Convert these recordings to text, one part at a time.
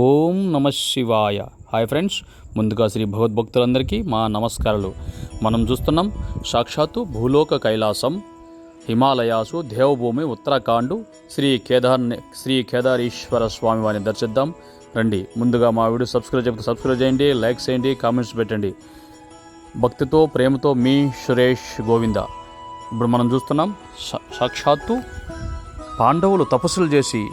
ఓం నమ శివాయ. Hi friends ముందుగా శ్రీ భగవద్భక్తులందరికీ మా నమస్కారాలు. మనం చూస్తున్నాం సాక్షాత్తు భూలోక కైలాసం హిమాలయాసు దేవభూమి ఉత్తరాఖండ్ శ్రీ కేదార్ శ్రీ కేదారీశ్వర స్వామి వారిని దర్శిద్దాం. రండి ముందుగా మా వీడియో సబ్స్క్రైబ్ చెప్తే సబ్స్క్రైబ్ చేయండి లైక్ చేయండి కామెంట్స్ పెట్టండి. భక్తితో ప్రేమతో మీ సురేష్ గోవింద. ఇప్పుడు మనం చూస్తున్నాం సాక్షాత్తు పాండవులు తపస్సులు చేసి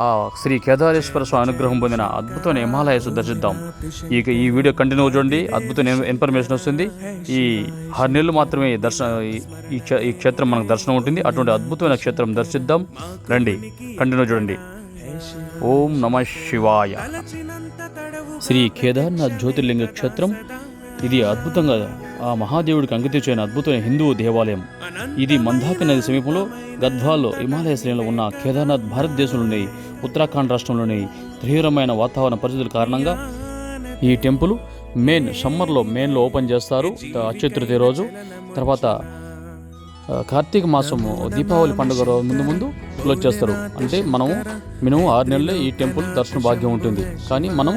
ఆ శ్రీ కేదారేశ్వర స్వామి అనుగ్రహం పొందిన అద్భుతమైన హిమాలయస్ దర్శిద్దాం ఇక ఈ వీడియో కంటిన్యూ చూడండి. అద్భుతమైన ఇన్ఫర్మేషన్ వస్తుంది. ఈ ఆరు నెలలు మాత్రమే దర్శన ఈ- ఈ క్షేత్రం మనకు దర్శనం ఉంటుంది. అటువంటి అద్భుతమైన క్షేత్రం దర్శిద్దాం రండి. కంటిన్యూ చూడండి. ఓం నమ శివాయ. శ్రీ కేదార్నాథ్ జ్యోతిర్లింగ క్షేత్రం. ఇది అద్భుతంగా ఆ మహాదేవుడికి అంకితం చేయని అద్భుతమైన హిందూ దేవాలయం. ఇది మందాక నది సమీపంలో గద్వాల్లో హిమాలయ శ్రేణిలో ఉన్న కేదార్నాథ్ భారతదేశంలోని ఉత్తరాఖండ్ రాష్ట్రంలోని తీవ్రమైన వాతావరణ పరిస్థితుల కారణంగా ఈ టెంపుల్ మెయిన్ సమ్మర్లో మెయిన్లో ఓపెన్ చేస్తారు. అక్షయ రోజు. తర్వాత కార్తీక మాసము దీపావళి పండుగ రోజు ముందు ముందు క్లోజ్ చేస్తారు. అంటే మనము మినిమం ఆరు నెలలే ఈ టెంపుల్ దర్శన భాగ్యం ఉంటుంది. కానీ మనం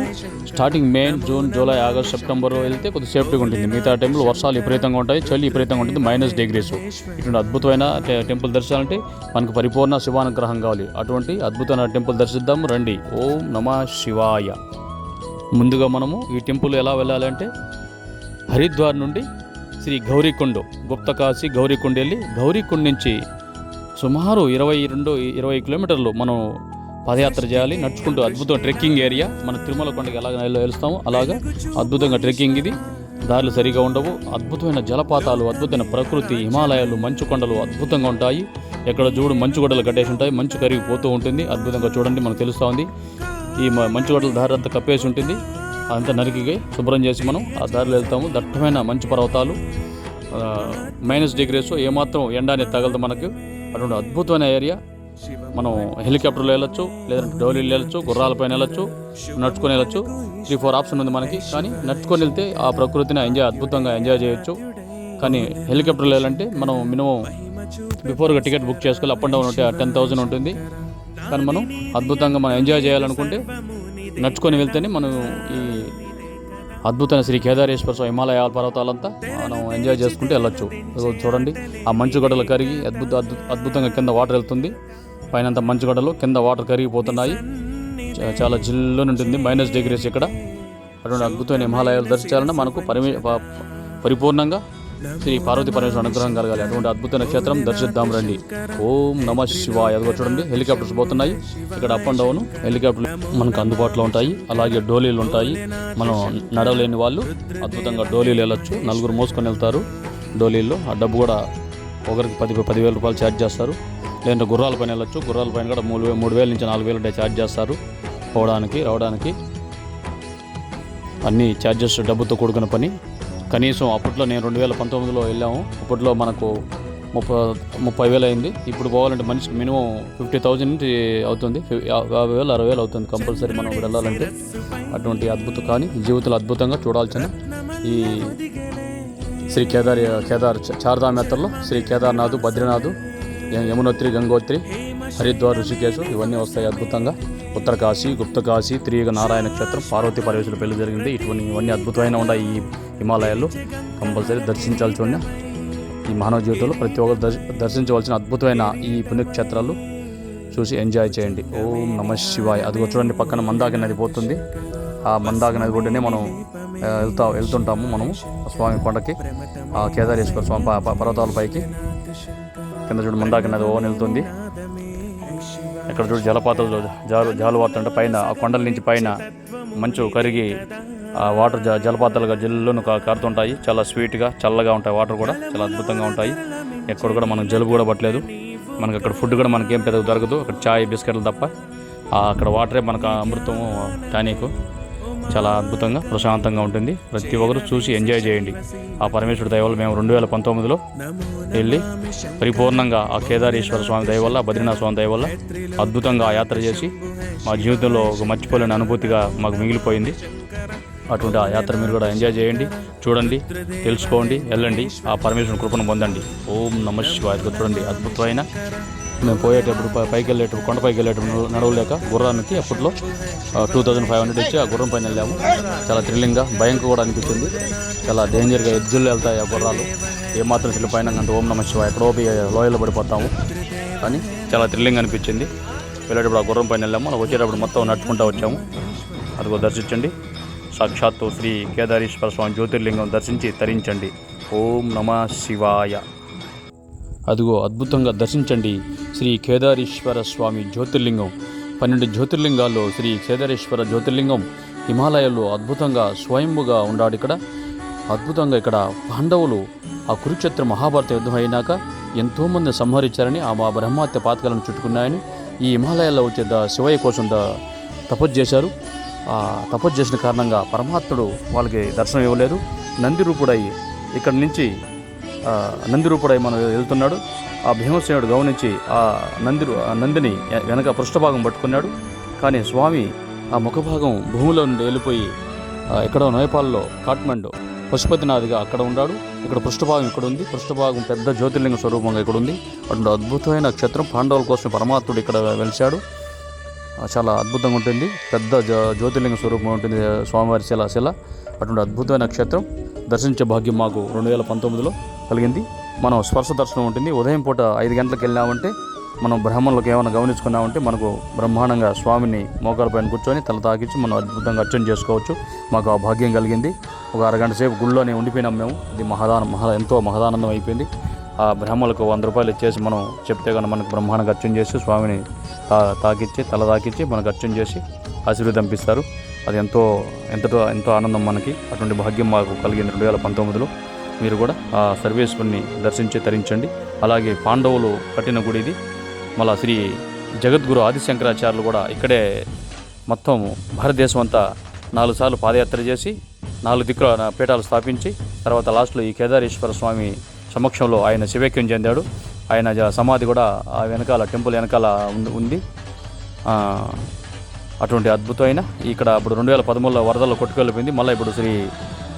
starting May June July August September వెళ్తే కొద్దిగా సేఫ్టీగా ఉంటుంది. మిగతా టెంపుల్ వర్షాలు విపరీతంగా ఉంటాయి చలి విపరీతంగా ఉంటుంది మైనస్ డిగ్రీస్. ఇటువంటి అద్భుతమైన టెంపుల్ దర్శనాలంటే మనకు పరిపూర్ణ శివానుగ్రహం కావాలి. అటువంటి అద్భుతమైన టెంపుల్ దర్శిద్దాం. రండి. ఓం నమ శివాయ. ముందుగా మనము ఈ టెంపుల్ ఎలా వెళ్ళాలంటే హరిద్వార్ నుండి శ్రీ గౌరీకొండ గుప్తకాశి గౌరీకొండ వెళ్ళి గౌరీకొండ నుంచి సుమారు ఇరవై రెండు ఇరవై కిలోమీటర్లు మనం పాదయాత్ర చేయాలి. నడుచుకుంటూ అద్భుతం ట్రెక్కింగ్ ఏరియా. మన తిరుమల కొండకి ఎలాగ వెళ్తాము అలాగా అద్భుతంగా ట్రెక్కింగ్ ఇది. దారులు సరిగా ఉండవు. అద్భుతమైన జలపాతాలు అద్భుతమైన ప్రకృతి హిమాలయాలు మంచు కొండలు అద్భుతంగా ఉంటాయి. ఎక్కడ చూడు మంచు గొడ్డలు కట్టేసి ఉంటాయి. మంచు కరిగిపోతూ ఉంటుంది. అద్భుతంగా చూడండి మనకు తెలుస్తూ ఉంది. ఈ మ- మంచు గొడ్డల దారి అంతా కప్పేసి ఉంటుంది. అంతా నరికి శుభ్రం చేసి మనం ఆ దారిలో వెళ్తాము. దట్టమైన మంచు పర్వతాలు మైనస్ డిగ్రీస్ ఏమాత్రం ఎండ అనేది తగలదు మనకు. అటువంటి అద్భుతమైన ఏరియా మనం హెలికాప్టర్లో వెళ్ళొచ్చు లేదంటే డోలీలు వెళ్ళొచ్చు గుర్రాలపైన వెళ్ళొచ్చు నడుచుకొని వెళ్ళొచ్చు. త్రీ ఫోర్ ఆప్షన్ ఉంది మనకి. కానీ నడుచుకొని వెళ్తే ఆ ప్రకృతిని ఎంజాయ్ అద్భుతంగా ఎంజాయ్ చేయొచ్చు. కానీ హెలికాప్టర్లో వెళ్ళాలంటే మనం మినిమం బిఫోర్గా టికెట్ బుక్ చేసుకోవాలి. అప్ అండ్ డౌన్ ఉంటే టెన్ థౌసండ్ ఉంటుంది. కానీ మనం అద్భుతంగా మనం ఎంజాయ్ చేయాలనుకుంటే నడుచుకొని వెళ్తేనే మనం ఈ అద్భుతమైన శ్రీ కేదారేశ్వర స్వామి హిమాలయ పర్వతాలంతా మనం ఎంజాయ్ చేసుకుంటూ వెళ్ళొచ్చు. చూడండి ఆ మంచు గడ్డలు కరిగి అద్భుత అద్భుతంగా కింద వాటర్ వెళ్తుంది. పైన అంతా మంచు గడ్డలు కింద వాటర్ కరిగిపోతున్నాయి. చాలా జిల్లుని ఉంటుంది మైనస్ డిగ్రీస్ ఇక్కడ. అటువంటి అద్భుతమైన హిమాలయాలు దర్శించాలన్నా మనకు పరిమి పరిపూర్ణంగా శ్రీ పార్వతి పరమేశ్వర అనుగ్రహం కలగాలి. అటువంటి అద్భుతమైన క్షేత్రం దర్శిద్దాం రండి. ఓం నమ శివాయ. అదిగో చూడండి హెలికాప్టర్స్ పోతున్నాయి. ఇక్కడ అప్ అండ్ డౌన్ హెలికాప్టర్ మనకు అందుబాటులో ఉంటాయి. అలాగే డోలీలు ఉంటాయి. మనం నడవలేని వాళ్ళు అద్భుతంగా డోలీలు వెళ్ళొచ్చు. నలుగురు మోసుకొని వెళ్తారు డోలీల్లో. ఆ డబ్బు కూడా ఒకరికి పది పదివేల రూపాయలు ఛార్జ్ చేస్తారు. లేదంటే గుర్రాల పైన వెళ్ళొచ్చు. గుర్రాల పైన కూడా మూడు వే- మూడు వేల నుంచి నాలుగు వేలు ఛార్జ్ చేస్తారు. పోవడానికి రావడానికి అన్ని ఛార్జెస్ డబ్బుతో కూడుకున్న పని. కనీసం అప్పట్లో నేను రెండు వేల పంతొమ్మిదిలో వెళ్ళాము. అప్పట్లో మనకు ముప్పై ముప్పై వేలు అయింది ఇప్పుడు పోవాలంటే మనిషికి మినిమం ఫిఫ్టీ థౌజండ్ అవుతుంది. యాభై వేలు అరవై వేలు అవుతుంది కంపల్సరీ మనం వెళ్ళాలంటే. అటువంటి అద్భుతం కానీ జీవితంలో అద్భుతంగా చూడాల్సిన ఈ శ్రీ కేదార్ కేదార్ చ- చార్ధామ్ యాత్రలో శ్రీ కేదార్నాథ్ బద్రీనాథ్ యమునోత్రి గంగోత్రి హరిద్వార్ ఋషికేశ్ ఇవన్నీ వస్తాయి అద్భుతంగా. ఉత్తరకాశీ గుప్తకాశీ త్రియుగ నారాయణ క్షేత్రం పార్వతి పరమేశ్వరుల పెళ్ళి జరిగింది. ఇటువంటి ఇవన్నీ అద్భుతమైన ఉన్నాయి ఈ హిమాలయాలు కంపల్సరీ దర్శించాల్సి ఉన్న ఈ మానవ జీవితంలో ప్రతి ఒక్కరు దర్శ దర్శించవలసిన అద్భుతమైన ఈ పుణ్యక్షేత్రాలు చూసి ఎంజాయ్ చేయండి. ఓం నమ శివాయ్. అదిగో చూడండి పక్కన మందాకి నది పోతుంది. ఆ మందాకి నది ఒడ్డునే మనం వెళ్తా వెళ్తుంటాము మనము స్వామి కొండకి ఆ కేదారేశ్వర స్వామి పర్వతాల పైకి. కింద చూడు మందాకి నది ఓన్ వెళ్తుంది. ఇక్కడ చూడు జలపాతాలు చూడు. జాలు జాలు వాడుతుంటే పైన ఆ కొండల నుంచి పైన మంచు కరిగి ఆ వాటర్ జ జలపాతాలుగా జల్లును కారుతుంటాయి. చాలా స్వీట్గా చల్లగా ఉంటాయి వాటర్ కూడా. చాలా అద్భుతంగా ఉంటాయి. ఎక్కడ కూడా మనకు జలుబు కూడా పట్టలేదు. మనకి అక్కడ ఫుడ్ కూడా మనకేం పెద్ద దొరకదు. అక్కడ చాయ్ బిస్కెట్లు తప్ప. అక్కడ వాటరే మనకు అమృతం టానిక్. చాలా అద్భుతంగా ప్రశాంతంగా ఉంటుంది. ప్రతి ఒక్కరు చూసి ఎంజాయ్ చేయండి. ఆ పరమేశ్వర దయ మేము రెండు వేల పంతొమ్మిదిలో వెళ్ళి పరిపూర్ణంగా ఆ కేదారేశ్వర స్వామి దయ వల్ల బద్రీనాథ స్వామి దయ వల్ల అద్భుతంగా ఆ యాత్ర చేసి మా జీవితంలో ఒక మర్చిపోలేని అనుభూతిగా మాకు మిగిలిపోయింది. అటువంటి ఆ యాత్ర మీరు కూడా ఎంజాయ్ చేయండి చూడండి తెలుసుకోండి వెళ్ళండి. ఆ పరమేశ్వరుని కృపను పొందండి. ఓం నమ శివాయ. చూడండి అద్భుతమైన మేము పోయేటప్పుడు పైకి వెళ్ళేటప్పుడు కొండ పైకి వెళ్ళేటప్పుడు నడవలేక గుర్రానికి అప్పట్లో టూ థౌజండ్ ఫైవ్ హండ్రెడ్ ఇచ్చి ఆ గుర్రం పైన వెళ్ళాము. చాలా థ్రిల్లింగ్గా భయం కూడా అనిపించింది. చాలా డేంజర్గా ఎద్దులు వెళ్తాయి ఆ గుర్రాలు. ఏమాత్రం చిల్లు పైన అంటే ఓం నమ శివ ఎక్కడో లోయలో పడిపోతాము. కానీ చాలా థ్రిల్లింగ్ అనిపించింది. వెళ్ళేటప్పుడు ఆ గుర్రం పైన వెళ్ళాము. అలా వచ్చేటప్పుడు మొత్తం నడుచుకుంటూ వచ్చాము. అదిగో దర్శించండి. సాక్షాత్తు శ్రీ కేదారేశ్వర స్వామి జ్యోతిర్లింగం దర్శించి తరించండి. ఓం నమ శివాయ. అదిగో అద్భుతంగా దర్శించండి శ్రీ కేదారేశ్వర స్వామి జ్యోతిర్లింగం. పన్నెండు జ్యోతిర్లింగాల్లో శ్రీ కేదారేశ్వర జ్యోతిర్లింగం హిమాలయాల్లో అద్భుతంగా స్వయంభుగా ఉన్నాడు ఇక్కడ. అద్భుతంగా ఇక్కడ పాండవులు ఆ కురుక్షేత్ర మహాభారత యుద్ధం అయినాక ఎంతోమంది సంహరించారని ఆ మా బ్రహ్మహత్య పాతకాలను చుట్టుకున్నాయని ఈ హిమాలయాల్లో వచ్చే ద శివయ్య కోసం ద తపస్సు చేశారు. ఆ తపస్సు చేసిన కారణంగా పరమాత్ముడు వాళ్ళకి దర్శనం ఇవ్వలేదు. నంది రూపుడై ఇక్కడి నుంచి నందిరూపుడై నంది మనం వెళ్తున్నాడు. ఆ భీమసేనుడు గమనించి ఆ నంది ఆ నందిని వెనక పృష్ఠభాగం పట్టుకున్నాడు. కానీ స్వామి ఆ ముఖభాగం భూమిలో నుండి వెళ్ళిపోయి ఎక్కడో నేపాల్లో కాట్మండు పశుపతినాథ్గా అక్కడ ఉన్నాడు. ఇక్కడ పృష్ఠభాగం ఇక్కడ ఉంది. పృష్ఠభాగం పెద్ద జ్యోతిర్లింగ స్వరూపంగా ఇక్కడ ఉంది. అటు అద్భుతమైన క్షేత్రం పాండవుల కోసం పరమాత్ముడు ఇక్కడ వెలిశాడు. చాలా అద్భుతంగా ఉంటుంది. పెద్ద జ్యోతిర్లింగ స్వరూపం ఉంటుంది. స్వామివారి శిల శిల అటువంటి అద్భుతమైన క్షేత్రం. దర్శించే భాగ్యం మాకు రెండు వేల పంతొమ్మిదిలో. కలిగింది. మనం స్పర్శ దర్శనం ఉంటుంది. ఉదయం పూట ఐదు గంటలకు వెళ్ళామంటే మనం బ్రహ్మంలోకి ఏమైనా గమనించుకున్నామంటే మనకు బ్రహ్మాండంగా స్వామిని మోకాలపైన కూర్చొని తల తాకించి మనం అద్భుతంగా అర్చన చేసుకోవచ్చు. మాకు ఆ భాగ్యం కలిగింది. ఒక అరగంట సేపు గుళ్ళోనే ఉండిపోయినాం మేము. ఇది మహదానం మహా ఎంతో మహదానందం అయిపోయింది. ఆ బ్రహ్మలకు వంద రూపాయలు ఇచ్చేసి మనం చెప్తే కనుక మనకు బ్రహ్మాండంగా అర్చన చేసి స్వామిని తా తాకిచ్చి తల తాకిచ్చి మనకు అర్చన చేసి ఆశీర్వాదం ఇస్తారు అది ఎంతో ఎంతటో ఎంతో ఆనందం మనకి. అటువంటి భాగ్యం మాకు కలిగింది రెండు వేల పంతొమ్మిదిలో. మీరు కూడా ఆ సర్వేశ్వరుని దర్శించి తరించండి. అలాగే పాండవులు కట్టిన గుడి ఇది. మళ్ళా శ్రీ జగద్గురు ఆదిశంకరాచార్యులు కూడా ఇక్కడే మొత్తం భారతదేశం అంతా నాలుగు సార్లు పాదయాత్ర చేసి నాలుగు దిక్కుల పీఠాలు స్థాపించి తర్వాత లాస్ట్లో ఈ కేదారేశ్వర స్వామి సమక్షంలో ఆయన శివైక్యం చెందాడు. ఆయన సమాధి కూడా ఆ వెనకాల టెంపుల్ వెనకాల ఉంది- ఉంది అటువంటి అద్భుతమైన ఇక్కడ ఇప్పుడు రెండు వేల పదమూడులో వరదల్లో కొట్టుకెళ్ళిపోయింది. మళ్ళీ ఇప్పుడు శ్రీ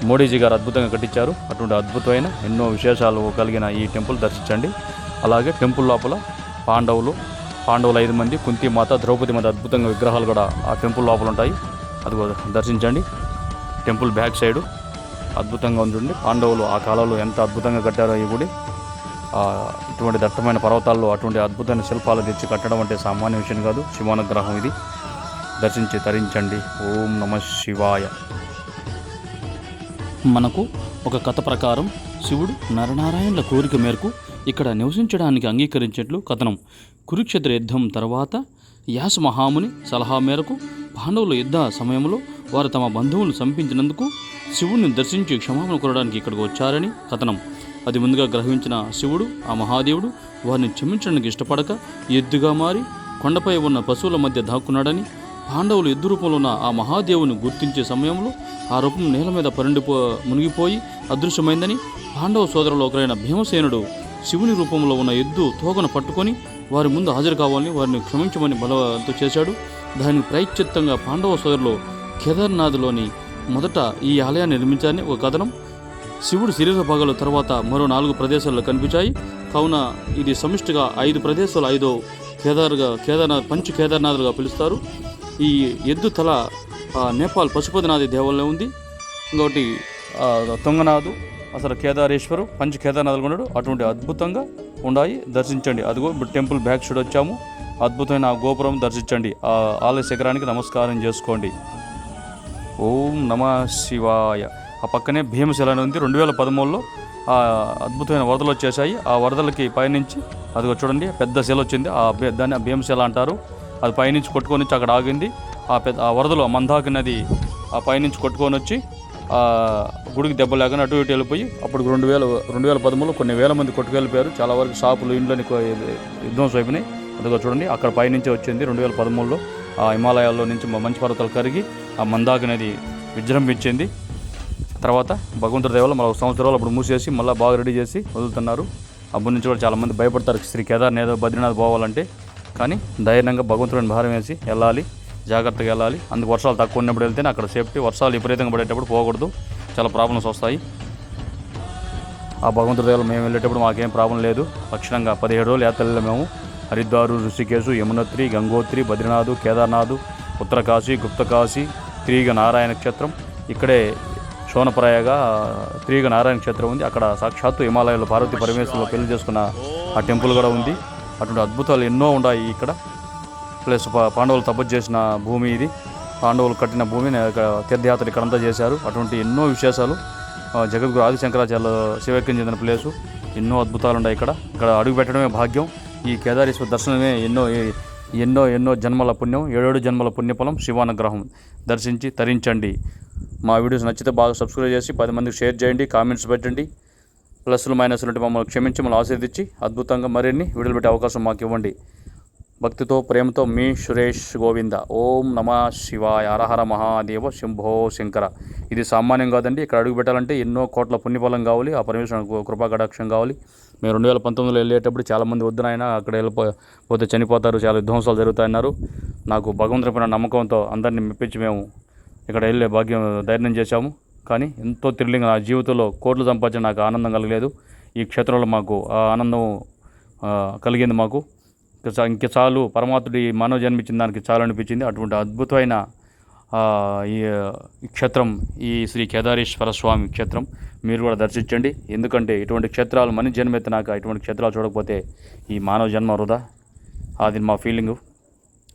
మోడీజీ గారు అద్భుతంగా కట్టించారు. అటువంటి అద్భుతమైన ఎన్నో విశేషాలు కలిగిన ఈ టెంపుల్ దర్శించండి. అలాగే టెంపుల్ లోపల పాండవులు పాండవులు ఐదు మంది కుంతి మాత ద్రౌపది మాత అద్భుతంగా విగ్రహాలు కూడా ఆ టెంపుల్ లోపల ఉంటాయి. అది దర్శించండి. టెంపుల్ బ్యాక్ సైడు అద్భుతంగా ఉంటుంది పాండవులు ఆ కాలంలో ఎంత అద్భుతంగా కట్టారో ఈ గుడి. ఇటువంటి దట్టమైన పర్వతాల్లో అటువంటి అద్భుతమైన శిల్పాలు తెచ్చి కట్టడం అంటే సామాన్య విషయం కాదు. శివానుగ్రహం ఇది. దర్శించి తరించండి. ఓం నమ శివాయ. మనకు ఒక కథ ప్రకారం శివుడు నరనారాయణుల కోరిక మేరకు ఇక్కడ నివసించడానికి అంగీకరించినట్లు కథనం. కురుక్షేత్ర యుద్ధం తర్వాత యాస మహాముని సలహా మేరకు పాండవుల యుద్ధ సమయంలో వారు తమ బంధువులను చంపించినందుకు శివుడిని దర్శించి క్షమాపణ కోరడానికి ఇక్కడికి వచ్చారని కథనం. అది ముందుగా గ్రహించిన శివుడు ఆ మహాదేవుడు వారిని క్షమించడానికి ఇష్టపడక ఎద్దుగా మారి కొండపై ఉన్న పశువుల మధ్య దాక్కున్నాడని పాండవులు ఎద్దు రూపంలో ఉన్న ఆ మహాదేవుని గుర్తించే సమయంలో ఆ రూపం నేల మీద పరిండిపో మునిగిపోయి అదృశ్యమైందని పాండవ సోదరులు ఒకరైన భీమసేనుడు శివుని రూపంలో ఉన్న ఎద్దు తోకను పట్టుకొని వారి ముందు హాజరు కావాలని వారిని క్షమించమని బలవంతం చేశాడు. దానికి ప్రాయశ్చిత్తంగా పాండవ సోదరులు కేదార్నాథ్లోని మొదట ఈ ఆలయాన్ని నిర్మించారని ఒక కథనం. శివుడు శరీర భాగాల తర్వాత మరో నాలుగు ప్రదేశాల్లో కనిపించాయి. కావున ఇది సమిష్టిగా ఐదు ప్రదేశాలు ఐదో కేదార్గా కేదార్నాథ్ పంచ కేదార్నాథ్లుగా పిలుస్తారు. ఈ ఎద్దు తల ఆ, నేపాల్ పశుపతినాథి దేవాలయం ఉంది. ఇంకోటి ఆ, తుంగనాథు అసలు కేదారేశ్వరు పంచ కేదార్నాథులు ఉన్నాడు. అటువంటి అద్భుతంగా ఉన్నాయి దర్శించండి. అదిగో ఇప్పుడు టెంపుల్ బ్యాక్ సైడ్ వచ్చాము. అద్భుతమైన ఆ గోపురం దర్శించండి. ఆ ఆలయ శిఖరానికి నమస్కారం చేసుకోండి. ఓం నమ శివాయ. ఆ పక్కనే భీమశిల అని ఉంది. రెండు వేల పదమూడులో ఆ అద్భుతమైన వరదలు వచ్చేసాయి ఆ వరదలకి పయనించి అదిగో చూడండి పెద్ద శిల వచ్చింది. ఆ దాన్ని భీమశిల అంటారు. అది పైనుంచి కొట్టుకొని వచ్చి అక్కడ ఆగింది. ఆ పెద్ద ఆ వరదలో ఆ మందాకి నది ఆ పైనుంచి కొట్టుకొని వచ్చి ఆ గుడికి దెబ్బ లేకుండా అటు ఇటు వెళ్ళిపోయి అప్పుడు రెండు వేల రెండు వేల పదమూడులో కొన్ని వేల మంది కొట్టుకెళ్ళిపోయారు. చాలా వరకు షాపులు ఇండ్లని విధ్వంసం అయిపోయినాయి. అందుకో చూడండి అక్కడ పైనుంచి వచ్చింది రెండు వేల పదమూడులో. ఆ హిమాలయాల్లో నుంచి మంచి పర్వతాలు కరిగి ఆ మందాకి నది విజృంభించింది తర్వాత భగవంతుడి దేవాలయం మళ్ళీ ఒక సంవత్సరాలు అప్పుడు మూసేసి మళ్ళీ బాగా రెడీ చేసి వదులుతున్నారు. అప్పటి నుంచి కూడా చాలామంది భయపడతారు. శ్రీ కేదార్నాథ్ బద్రీనాథ్ పోవాలంటే కానీ ధైర్యంగా భగవంతుడిని భారం వేసి వెళ్ళాలి జాగ్రత్తగా వెళ్ళాలి. అందుకు వర్షాలు తక్కువ ఉన్నప్పుడు వెళ్తేనే అక్కడ సేఫ్టీ వర్షాలు విపరీతంగా పడేటప్పుడు పోకూడదు. చాలా ప్రాబ్లమ్స్ వస్తాయి. ఆ భగవంతుడి దగ్గర మేము వెళ్ళేటప్పుడు మాకేం ప్రాబ్లం లేదు. లక్షణంగా పదిహేడు రోజులు యాత్ర మేము హరిద్వారు ఋషికేశు యమునత్రి గంగోత్రి బద్రీనాథ్ కేదార్నాథ్ ఉత్తరకాశీ గుప్తకాశీ త్రిగ నారాయణ క్షేత్రం. ఇక్కడే శోనప్రాయగా త్రిగ నారాయణ క్షేత్రం ఉంది. అక్కడ సాక్షాత్తు హిమాలయాల్లో పార్వతీ పరమేశ్వరులు పెళ్ళి చేసుకున్న ఆ టెంపుల్ కూడా ఉంది. అటువంటి అద్భుతాలు ఎన్నో ఉన్నాయి ఇక్కడ. ప్లస్ పాండవులు తపస్సు చేసిన భూమి ఇది. పాండవులు కట్టిన భూమిని ఇక్కడ తీర్థయాత్రలు ఇక్కడంతా చేశారు. అటువంటి ఎన్నో విశేషాలు. జగద్గురు ఆది శంకరాచార్య శివైక్యం చెందిన ప్లేసు. ఎన్నో అద్భుతాలు ఉన్నాయి ఇక్కడ. ఇక్కడ అడుగు పెట్టడమే భాగ్యం. ఈ కేదారేశ్వర దర్శనమే ఎన్నో ఎన్నో ఎన్నో జన్మల పుణ్యం. ఏడేడు జన్మల పుణ్యఫలం శివానుగ్రహం. దర్శించి తరించండి. మా వీడియోస్ నచ్చితే బాగా సబ్స్క్రైబ్ చేసి పది మందికి షేర్ చేయండి. కామెంట్స్ పెట్టండి. ప్లస్లు మైనస్లు ఉంటే మమ్మల్ని క్షమించి మమ్మల్ని ఆశీర్దించి అద్భుతంగా మరిన్ని వీడియోలు పెట్టే అవకాశం మాకు ఇవ్వండి భక్తితో ప్రేమతో మీ సురేష్ గోవింద. ఓం నమ శివాయ. హరహర మహాదేవ శంభో శంకర. ఇది సామాన్యం కాదండి. ఇక్కడ అడుగు పెట్టాలంటే ఎన్నో కోట్ల పుణ్యఫలం కావాలి. ఆ పరమేశ్వర కృపా కటాక్షం కావాలి. మేము రెండు వేల పంతొమ్మిదిలో వెళ్ళేటప్పుడు చాలామంది వద్దునైనా అక్కడ వెళ్ళిపోతే చనిపోతారు. చాలా విధ్వంసాలు జరుగుతాయన్నారు. నాకు భగవంతుడిపైన నమ్మకంతో అందరినీ మెప్పించి మేము ఇక్కడ వెళ్ళే భాగ్యం ధైర్యం చేశాము. కానీ ఎంతో థ్రిల్లింగ్ నా జీవితంలో కోట్లు సంపాదించిన నాకు ఆనందం కలగలేదు. ఈ క్షేత్రంలో మాకు ఆ ఆనందం కలిగింది మాకు. ఇంక చాలు పరమాత్ముడు చాలు పరమాత్ముడి మానవ జన్మించిన దానికి చాలు అనిపించింది. అటువంటి అద్భుతమైన ఈ క్షేత్రం ఈ శ్రీ కేదారేశ్వర స్వామి క్షేత్రం మీరు కూడా దర్శించండి. ఎందుకంటే ఇటువంటి క్షేత్రాలు మనిషి జన్మెత్తినాక ఇటువంటి క్షేత్రాలు చూడకపోతే ఈ మానవ జన్మ వృధా. అది మా ఫీలింగు.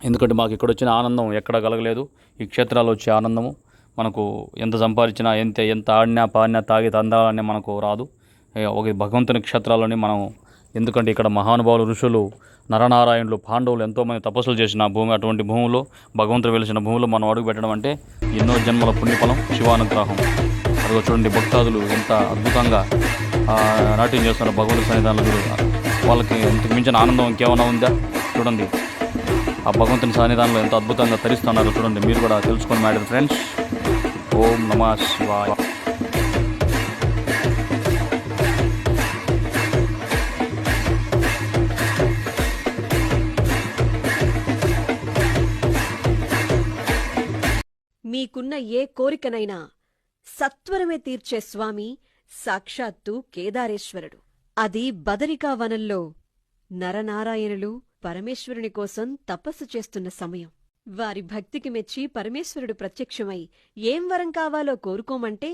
ఎందుకంటే మాకు ఇక్కడ వచ్చిన ఆనందం ఎక్కడ కలగలేదు. ఈ క్షేత్రాలు వచ్చే ఆనందము. మనకు ఎంత సంపాదించినా ఎంత ఎంత ఆడినా పాడినా తాగి తందాలనే మనకు రాదు. ఒక భగవంతుని క్షేత్రాలని మనం ఎందుకంటే ఇక్కడ మహానుభావులు ఋషులు నరనారాయణులు పాండవులు ఎంతోమంది తపస్సులు చేసిన భూమి అటువంటి భూమిలో భగవంతుడు వెలిసిన భూమిలో మనం అడుగు పెట్టడం అంటే ఎన్నో జన్మల పుణ్యఫలం శివానుగ్రహం. అదిగో చూడండి భక్తాదులు ఎంత అద్భుతంగా నాట్యం చేస్తున్న భగవంతుడి సన్నిధానంలో వాళ్ళకి ఇంతకు మించిన ఆనందం ఇంకేమైనా ఉందా? చూడండి. ఆ భగవంతుని సన్నిధానంలో ఎంత అద్భుతంగా తరిస్తున్నారో చూడండి. మీరు కూడా తెలుసుకోండి మేడం ఫ్రెండ్స్ ఓం నమ శివాయ. మీకున్న ఏ కోరికనైనా సత్వరమే తీర్చే స్వామి సాక్షాత్తు కేదారేశ్వరుడు. అది బదరికా వనంలో నరనారాయణులు పరమేశ్వరుని కోసం తపస్సు చేస్తున్న సమయం. వారి భక్తికి మెచ్చి పరమేశ్వరుడు ప్రత్యక్షమై ఏం వరం కావాలో కోరుకోమంటే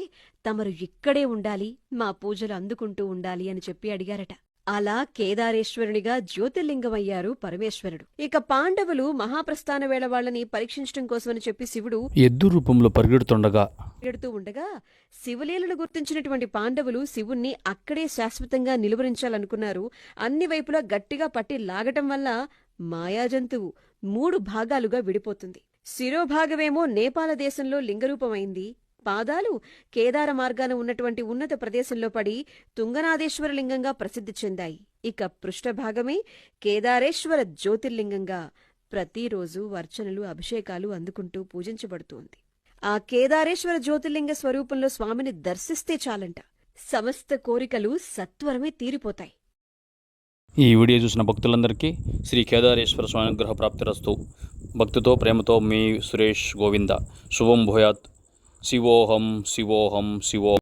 తమరు ఇక్కడే ఉండాలి మా పూజలు అందుకుంటూ ఉండాలి అని చెప్పి అడిగారట. అలా కేదారేశ్వరునిగా జ్యోతిర్లింగమయ్యారు పరమేశ్వరుడు. ఇక పాండవులు మహాప్రస్థాన వేళ వాళ్ళని పరీక్షించడం కోసమని చెప్పి శివుడు ఎద్దు రూపంలో పరిగెడుతుండగా పెడుతూ ఉండగా శివలీలను గుర్తించినటువంటి పాండవులు శివుణ్ణి అక్కడే శాశ్వతంగా నిలువరించాలనుకున్నారు. అన్ని వైపులా గట్టిగా పట్టి లాగటం వల్ల మాయాజంతువు మూడు భాగాలుగా విడిపోతుంది. శిరోభాగమేమో నేపాల దేశంలో లింగరూపమైంది. పాదాలు కేదార మార్గాన ఉన్నటువంటి ఉన్నత ప్రదేశంలో పడి తుంగనాథేశ్వర లింగంగా ప్రసిద్ధి చెందాయి. ఇక పృష్ఠభాగమే కేదారేశ్వర జ్యోతిర్లింగంగా ప్రతిరోజు వర్చనలు అభిషేకాలు అందుకుంటూ పూజించబడుతోంది. ఆ కేదారేశ్వర జ్యోతిర్లింగ స్వరూపంలో స్వామిని దర్శిస్తే చాలంట. సమస్త కోరికలు సత్వరమే తీరిపోతాయి. ఈ వీడియో చూసిన భక్తులందరికీ శ్రీ కేదారేశ్వర స్వామి అనుగ్రహ ప్రాప్తిరస్తు. భక్తితో ప్రేమతో మీ సురేష్ గోవింద. శుభం భూయాత్. శివోహం శివోహం శివో